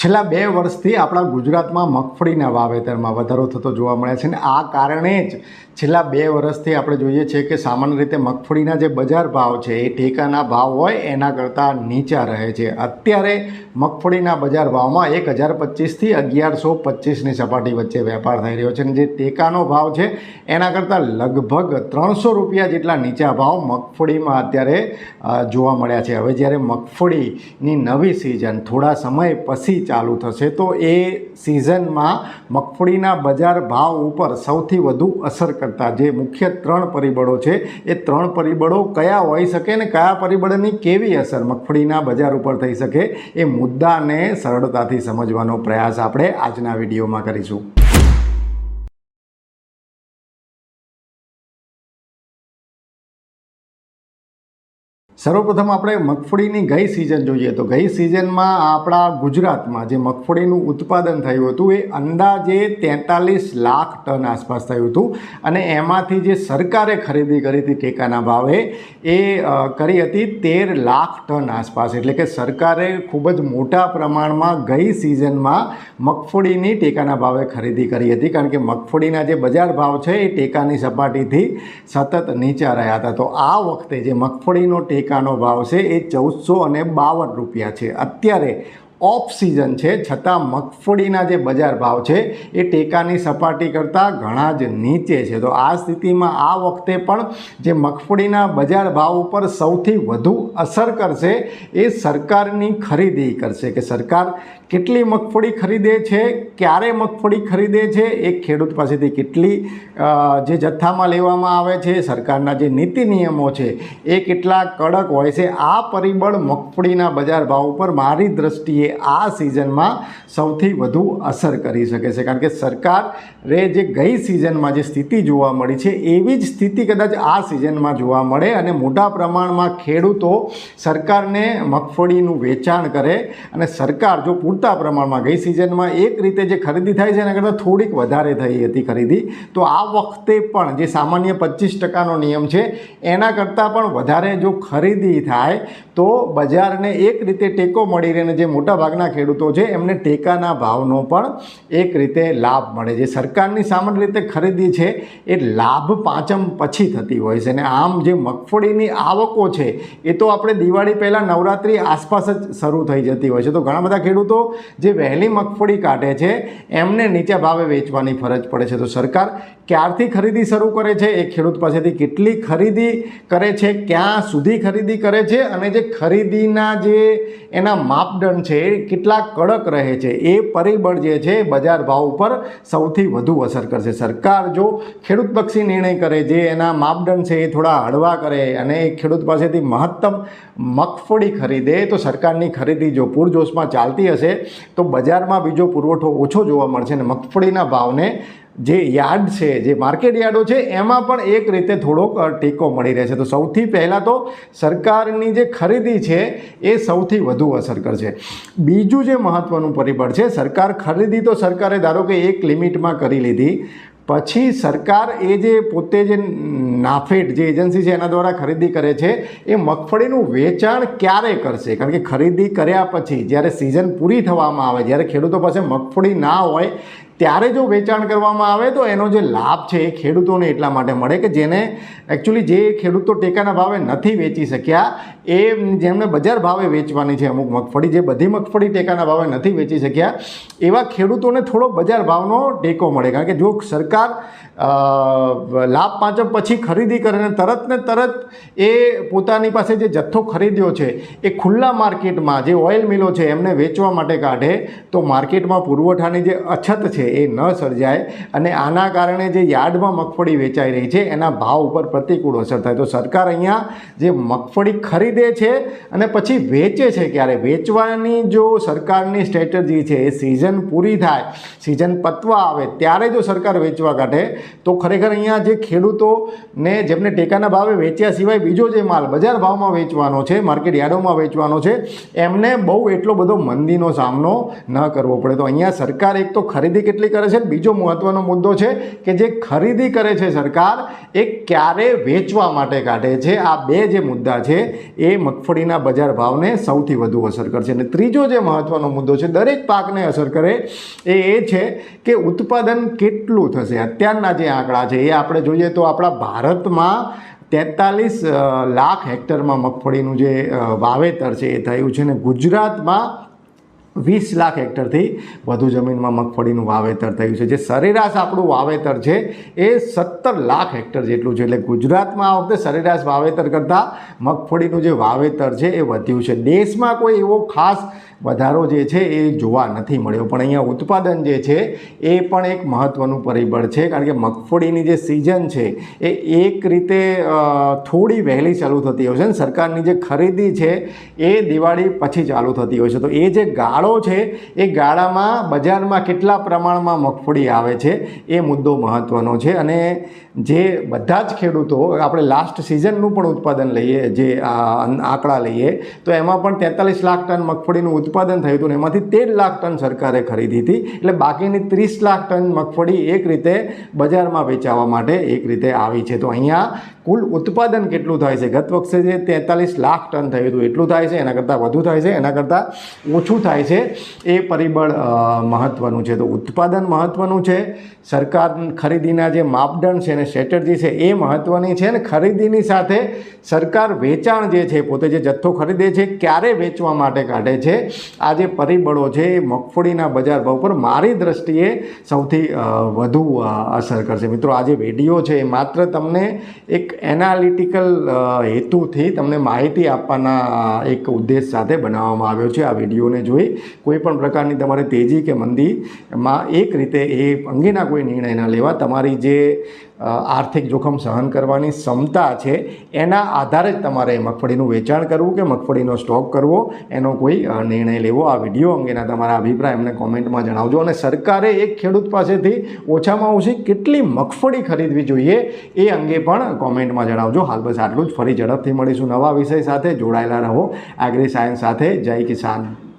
છેલ્લા બે વર્ષથી આપણા ગુજરાતમાં મગફળીના વાવેતરમાં વધારો થતો જોવા મળે છે અને આ કારણે જ છેલ્લા બે વર્ષથી આપણે જોઈએ છીએ કે સામાન્ય રીતે મગફળીના જે બજાર ભાવ છે, એ ટેકાના ભાવ હોય, એના કરતાં નીચા રહે છે. અત્યારે મગફળીના બજાર ભાવમાં એક હજાર પચીસથી અગિયારસો પચીસની સપાટી વચ્ચે વેપાર થઈ રહ્યો છે અને જે ટેકાનો ભાવ છે, એના કરતાં લગભગ ત્રણસો રૂપિયા જેટલા નીચા ભાવ મગફળીમાં અત્યારે જોવા મળ્યા છે. હવે જ્યારે મગફળીની નવી સિઝન થોડા સમય પછી ચાલુ થશે. તો એ સિઝનમાં મગફળીના બજાર ભાવ ઉપર સૌથી વધુ અસર કરતા જે મુખ્ય ત્રણ પરિબળો છે, એ ત્રણ પરિબળો કયા હોઈ શકે ને કયા પરિબળની કેવી અસર મગફળીના બજાર ઉપર થઈ શકે, એ મુદ્દાને સરળતાથી સમજવાનો પ્રયાસ આપણે આજના વિડીયોમાં કરીશું. સર્વપ્રથમ આપણે મગફળીની ગઈ સિઝન જોઈએ તો ગઈ સિઝનમાં આપણા ગુજરાતમાં જે મગફળીનું ઉત્પાદન થયું હતું એ અંદાજે તેતાલીસ લાખ ટન આસપાસ થયું હતું અને એમાંથી જે સરકારે ખરીદી કરી હતી ટેકાના ભાવે એ કરી હતી તેર લાખ ટન આસપાસ. એટલે કે સરકારે ખૂબ જ મોટા પ્રમાણમાં ગઈ સિઝનમાં મગફળીની ટેકાના ભાવે ખરીદી કરી હતી. કારણ કે મગફળીના જે બજાર ભાવ છે એ ટેકાની સપાટીથી સતત નીચા રહ્યા હતા. તો આ વખતે જે મગફળીનો ટેકાનો ભાવ છે એ ચૌદસો અને બાવન રૂપિયા છે. અત્યારે ઓફ સિઝન છે, છતાં મગફળીના જે બજાર ભાવ છે, એ ટેકાની સપાટી કરતાં ઘણા જ નીચે છે. તો આ સ્થિતિમાં આ વખતે પણ જે મગફળીના બજાર ભાવ ઉપર સૌથી વધુ અસર કરશે, એ સરકારની ખરીદી કરશે કે સરકાર કેટલી મગફળી ખરીદે છે, ક્યારે મગફળી ખરીદે છે, એ ખેડૂત પાસેથી કેટલી જે જથ્થામાં લેવામાં આવે છે, સરકારના જે નીતિ નિયમો છે, એ કેટલા કડક હોય છે, આ પરિબળ મગફળીના બજાર ભાવ ઉપર મારી દ્રષ્ટિએ આ સિઝનમાં સૌથી વધુ અસર કરી શકે છે. કારણ કે સરકારે જે ગઈ સિઝનમાં જે સ્થિતિ જોવા મળી છે, એવી જ સ્થિતિ કદાચ આ સિઝનમાં જોવા મળે અને મોટા પ્રમાણમાં ખેડૂતો સરકારને મગફળીનું વેચાણ કરે અને સરકાર જો પૂરતા પ્રમાણમાં ગઈ સિઝનમાં એક રીતે જે ખરીદી થાય છે એના કરતાં થોડીક વધારે થઈ હતી ખરીદી, તો આ વખતે પણ જે સામાન્ય પચીસ ટકાનો નિયમ છે, એના કરતાં પણ વધારે જો ખરીદી થાય, તો બજારને એક રીતે ટેકો મળી રહે જે મોટા ભાગના ખેડૂતો છે, એમને ટેકાના ભાવનો પણ એક રીતે લાભ મળે છે. સરકારની સામાન્ય રીતે ખરીદી છે, એ લાભ પાંચમ પછી થતી હોય છે. અને આમ જે મગફળીની આવકો છે, એ તો આપણે દિવાળી પહેલાં નવરાત્રિ આસપાસ જ શરૂ થઈ જતી હોય છે. તો ઘણા બધા ખેડૂતો જે વહેલી મગફળી કાઢે છે, એમને નીચા ભાવે વેચવાની ફરજ પડે છે. તો સરકાર ક્યારથી ખરીદી શરૂ કરે છે? એ ખેડૂત પાસેથી કેટલી ખરીદી કરે છે, ક્યાં સુધી ખરીદી કરે છે? અને જે ખરીદીના જે એના માપદંડ છે, એ કેટલા કડક રહે છે. એ પરિબળ જે છે, બજાર ભાવ ઉપર સૌથી વધુ અસર કરશે. સરકાર જો ખેડૂતલક્ષી નિર્ણય કરે, જે એના માપદંડ છે એ થોડા હળવા કરે અને એ ખેડૂત પાસેથી મહત્તમ મગફળી ખરીદે, તો સરકારની ખરીદી જો પૂરજોશમાં ચાલતી હશે, તો બજારમાં બીજો પુરવઠો ઓછો જોવા મળશે અને મગફળીના ભાવને જે યાર્ડ છે, જે માર્કેટ યાર્ડો છે, એમાં પણ એક રીતે થોડોક ટેકો મળી રહે છે. તો સૌથી પહેલાં તો સરકારની જે ખરીદી છે, એ સૌથી વધુ અસર કરશે બીજું જે મહત્ત્વનું પરિબળ છે, સરકાર ખરીદી તો સરકારે ધારો કે એક લિમિટમાં કરી લીધી. પછી સરકાર એ જે પોતે જે નાફેડ જે એજન્સી છે, એના દ્વારા ખરીદી કરે છે, એ મગફળીનું વેચાણ ક્યારે કરશે? કારણ કે ખરીદી કર્યા પછી જ્યારે સિઝન પૂરી થવામાં આવે, જ્યારે ખેડૂતો પાસે મગફળી ના હોય ત્યારે જો વેચાણ કરવામાં આવે તો એનો જે લાભ છે એ ખેડૂતોને એટલા માટે મળે કે જેને એકચ્યુઅલી જે ખેડૂતો ટેકાના ભાવે નથી વેચી શક્યા, એ જેમને બજાર ભાવે વેચવાની છે અમુક મગફળી, જે બધી મગફળી ટેકાના ભાવે નથી વેચી શક્યા, એવા ખેડૂતોને થોડો બજાર ભાવનો ટેકો મળે. કારણ કે જો સરકાર લાભ પાંચમ પછી ખરીદી કરીને તરત ને તરત એ પોતાની પાસે જે જથ્થો ખરીદ્યો છે, એ ખુલ્લા માર્કેટમાં જે ઓઇલ મિલો છે એમને વેચવા માટે કાઢે, તો માર્કેટમાં પુરવઠાની જે અછત છે એ ન સર્જાય અને આના કારણે જે યાર્ડમાં મગફળી વેચાઈ રહી છે, એના ભાવ ઉપર પ્રતિકૂળ અસર થાય. તો સરકાર અહીંયા જે મગફળી ખરીદે છે અને પછી વેચે છે ક્યારે? વેચવાની જો સરકારની સ્ટ્રેટજી છે, એ સિઝન પૂરી થાય સિઝન પતવા આવે, ત્યારે જો સરકાર વેચવા કાઢે, તો ખરેખર અહીંયા જે ખેડૂતોને જેમને ટેકાના ભાવે વેચ્યા સિવાય બીજો જે માલ બજાર ભાવમાં વેચવાનો છે, માર્કેટ યાર્ડોમાં વેચવાનો છે, એમને બહુ એટલો બધો મંદીનો સામનો ન કરવો પડે. તો અહીંયા સરકાર એક તો ખરીદી કેટલી કેટલી કરે છે? બીજો મહત્વનો મુદ્દો છે કે જે ખરીદી કરે છે સરકાર, એ ક્યારે વેચવા માટે કાઢે છે? આ બે જે મુદ્દા છે, એ મગફળીના બજાર ભાવને સૌથી વધુ અસર કરશે. અને ત્રીજો જે મહત્વનો મુદ્દો છે, દરેક પાકને અસર કરે, એ એ છે કે ઉત્પાદન કેટલું થશે? અત્યારના જે આંકડા છે, એ આપણે જોઈએ તો આપણા ભારતમાં તેતાલીસ લાખ હેક્ટરમાં મગફળીનું જે વાવેતર છે, એ થયું છે. ને ગુજરાતમાં વીસ લાખ હેક્ટરથી વધુ જમીનમાં મગફળીનું વાવેતર થયું છે. જે સરેરાશ આપણું વાવેતર છે એ સત્તર લાખ હેક્ટર જેટલું છે. એટલે ગુજરાતમાં આ વખતે સરેરાશ વાવેતર કરતાં મગફળીનું જે વાવેતર છે એ વધ્યું છે. દેશમાં કોઈ એવો ખાસ વધારો જે છે એ જોવા નથી મળ્યો. પણ અહીંયા ઉત્પાદન જે છે એ પણ એક મહત્ત્વનું પરિબળ છે. કારણ કે મગફળીની જે સિઝન છે એ એક રીતે થોડી વહેલી ચાલુ થતી હોય છે ને સરકારની જે ખરીદી છે એ દિવાળી પછી ચાલુ થતી હોય છે. તો એ જે ગાળો છે, એ ગાળામાં, બજારમાં કેટલા પ્રમાણમાં મગફળી આવે છે, એ મુદ્દો મહત્ત્વનો છે. અને જે બધા જ ખેડૂતો, આપણે લાસ્ટ સિઝનનું પણ ઉત્પાદન લઈએ, જે આંકડા લઈએ, તો એમાં પણ તેતાલીસ લાખ ટન મગફળીનું ઉત્પાદન થયું હતું એમાંથી તેર લાખ ટન સરકારે ખરીદી હતી. એટલે બાકીની ત્રીસ લાખ ટન મગફળી એક રીતે બજારમાં વેચાવા માટે એક રીતે આવી છે. તો અહીંયા કુલ ઉત્પાદન કેટલું થાય છે? ગત વખતે જે તેતાલીસ લાખ ટન થયું હતું, એટલું થાય છે, એના કરતાં વધુ થાય છે, એના કરતાં ઓછું થાય છે. એ પરિબળ મહત્ત્વનું છે. તો ઉત્પાદન મહત્ત્વનું છે. સરકાર ખરીદીના જે માપદંડ છે અને સ્ટ્રેટર્જી છે એ મહત્ત્વની છે અને ખરીદીની સાથે સરકાર વેચાણ જે છે પોતે જે જથ્થો ખરીદે છે ક્યારે વેચવા માટે કાઢે છે? આ જે પરિબળો છે એ મગફળીના બજાર ભાવ પર મારી દ્રષ્ટિએ સૌથી વધુ અસર કરશે. મિત્રો, આ જે વીડિયો છે એ માત્ર તમને એક એનાલિટિકલ હેતુથી તમને માહિતી આપવાના એક ઉદ્દેશ સાથે બનાવવામાં આવ્યો છે. આ વિડીયોને જોઈ કોઈ પણ પ્રકારની તમારે તેજી કે મંદીમાં એક રીતે એ અંગેના કોઈ નિર્ણય ના લેવા. તમારી જે આર્થિક જોખમ સહન કરવાની ક્ષમતા છે, એના આધારે જ તમારે મગફળીનું વેચાણ કરવું કે મગફળીનો સ્ટોક કરવો, એનો કોઈ નિર્ણય લેવો. આ વીડિયો અંગેના તમારા અભિપ્રાય અમને કોમેન્ટમાં જણાવજો. અને સરકારે એક ખેડૂત પાસેથી ઓછામાં ઓછી કેટલી મગફળી ખરીદવી જોઈએ એ અંગે પણ કોમેન્ટમાં જણાવજો. હાલ બસ આટલું જ. ફરી ઝડપથી મળીશું નવા વિષય સાથે. જોડાયેલા રહો. એગ્રી સાયન્સ સાથે. જય કિસાન.